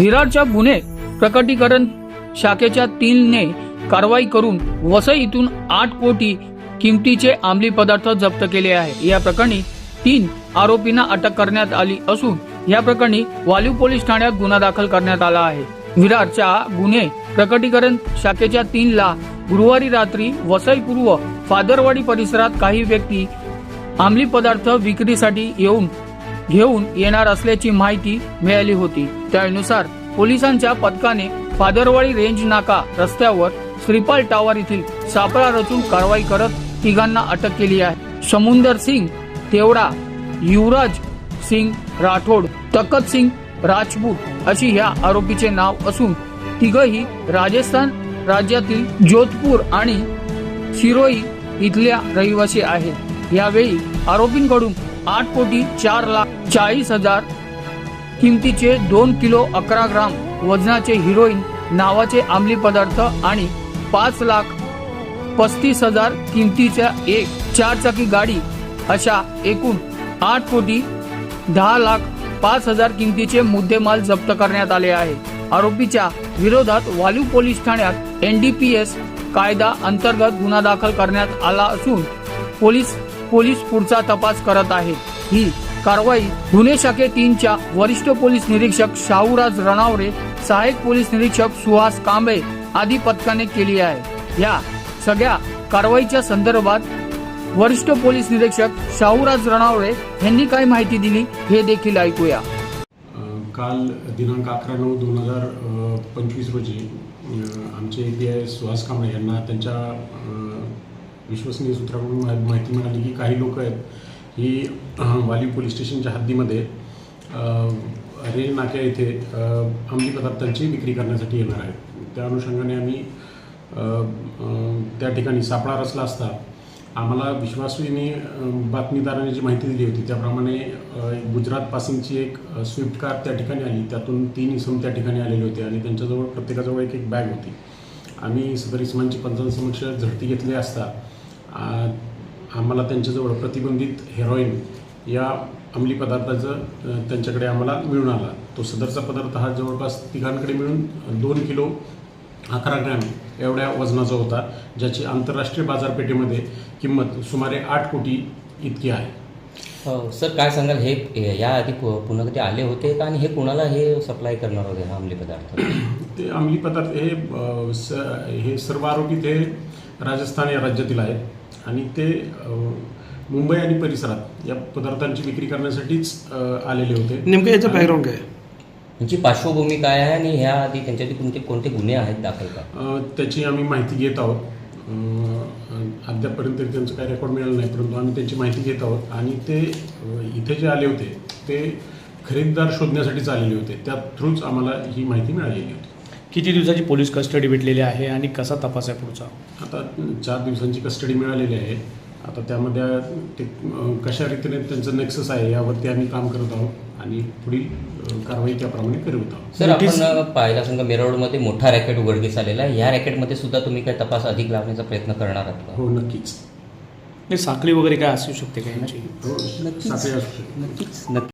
विरारच्या गुन्हे प्रकटीकरण शाखेच्या तीनने कारवाई करून वसई इथून आठ कोटी किमतीचे अंमली पदार्थ जप्त केले आहे. या प्रकरणी तीन आरोपींना अटक करण्यात आली असून या प्रकरणी वालीव पोलीस ठाण्यात गुन्हा दाखल करण्यात आला आहे. विरारच्या गुन्हे प्रकटीकरण शाखेच्या तीनला गुरुवारी रात्री वसई पूर्व फादरवाडी परिसरात काही व्यक्ती अंमली पदार्थ विक्रीसाठी येऊन घेऊन येणार असल्याची माहिती मिळाली होती. त्यानुसार पोलिसांच्या पथकाने फादरवाडी रेंज नाका रस्त्यावर श्रीपाल टावर येथील सापळा रचून कारवाई करत तिघांना अटक केली आहे. समुंदर सिंग तेवडा युवराज सिंग राठोड तकत सिंग राजपूत अशी ह्या आरोपीचे नाव असून तिघही राजस्थान राज्यातील जोधपूर आणि शिरोई इथल्या रहिवासी आहेत. यावेळी आरोपींकडून आठ कोटी चार लाख चाळीस हजार. किमतीचे दोन किलो अकरा ग्राम वजनाचे हिरोईन नावाचे अंमली पदार्थ आणि पाच लाख पस्तीस हजार किमतीच्या एक चारचाकी गाडी अशा एकूण आठ कोटी दहा लाख पाच हजार किमतीचे मुद्देमाल जप्त करण्यात आले आहे. आरोपीच्या विरोधात वालीव पोलीस ठाण्यात एनडीपीएस कायदा अंतर्गत गुन्हा दाखल करण्यात आला असून पोलीस पोलीस पुढचा तपास करत आहेत ही कारवाई गुन्हे शाखे तीनच्या वरिष्ठ पोलीस निरीक्षक शाहूराज रणावरे सहाय्यक पोलीस निरीक्षक सुहास कांबे आदी पथकाने केली आहे. या सगळ्या कारवाईच्या संदर्भात वरिष्ठ पोलीस निरीक्षक शाहूराज रणावरे यांनी काय माहिती दिली हे देखील ऐकूया. काल दिनांक अकरा नऊ दोन हजार पंचवीस रोजी आमचे A P I Suhas Kamble यांना त्यांच्या विश्वसनीय सूत्राकडून माहिती मिळाली की काही लोक आहेत ही वाली पोलीस स्टेशनच्या हद्दीमध्ये रेल नाक्या येथे अंमली पदार्थांची विक्री करण्यासाठी येणार आहे त्या अनुषंगाने आम्ही त्या ठिकाणी सापळा रचला असता आम्हाला विश्वासूने बातमीदाराने जी माहिती दिली होती त्याप्रमाणे एक गुजरात पासिंगची एक स्विफ्ट कार त्या ठिकाणी आली. त्यातून तीन इसम त्या ठिकाणी आलेले होते आणि त्यांच्याजवळ प्रत्येकाजवळ एक एक बॅग होती. आम्ही सदर इसमांची पंचांसमक्ष झडती घेतली असता आम्हाला त्यांच्याजवळ प्रतिबंधित हेरोईन या अंमली पदार्थाचं त्यांच्याकडे आम्हाला मिळून आला. तो सदरचा पदार्थ हा जवळपास तिघांकडे मिळून दोन किलो अकरा ग्रॅम एवढ्या वजनाचा होता ज्याची आंतरराष्ट्रीय बाजारपेठेमध्ये किंमत सुमारे आठ कोटी इतकी आहे. सर काय सांगाल? हे याआधी पु- पुन्हा कधी आले होते का? आणि हे कुणाला हे सप्लाय करणार होते हा अंमली पदार्थ? ते अंमली पदार्थ हे स हे सर्व आरोपी ते राजस्थान या राज्यातील आहेत. आणि ते मुंबई आणि परिसरात या पदार्थांची विक्री करण्यासाठीच आलेले होते. नेमकं याचं बॅकग्राऊंड काय? आहे? यांची पार्श्वभूमी काय आहे आणि ह्या आधी त्यांच्यासाठी कोणते कोणते गुन्हे आहेत दाखल का? अ, त्याची आम्ही माहिती घेत आहोत. अ, अद्यापपर्यंत तरी त्यांचं काही रेकॉर्ड मिळालं नाही परंतु आम्ही त्यांची माहिती घेत आहोत. आणि ते इथे जे आले होते ते खरेदीदार शोधण्यासाठीच आलेले होते. त्या थ्रूच आम्हाला ही माहिती मिळालेली होती. किती दिवसाची पोलीस कस्टडी भेटलेली आहे आणि कसा तपास आहे पुढचा? आता चार दिवसांची कस्टडी मिळालेली आहे. आता त्यामध्ये ते कशा रीतीने त्यांचं नेक्सस आहे यावरती आम्ही काम करत आहोत आणि पुढील कारवाई त्याप्रमाणे करत आहोत. सर आपण पाहिला संघ मेरोडमध्ये मोठा रॅकेट उघडकीस आलेला आहे. ह्या रॅकेटमध्ये सुद्धा तुम्ही काय तपास अधिक लावण्याचा प्रयत्न करणार आहात हो नक्कीच. नाही साखळी वगैरे काय असू शकते का यांची? हो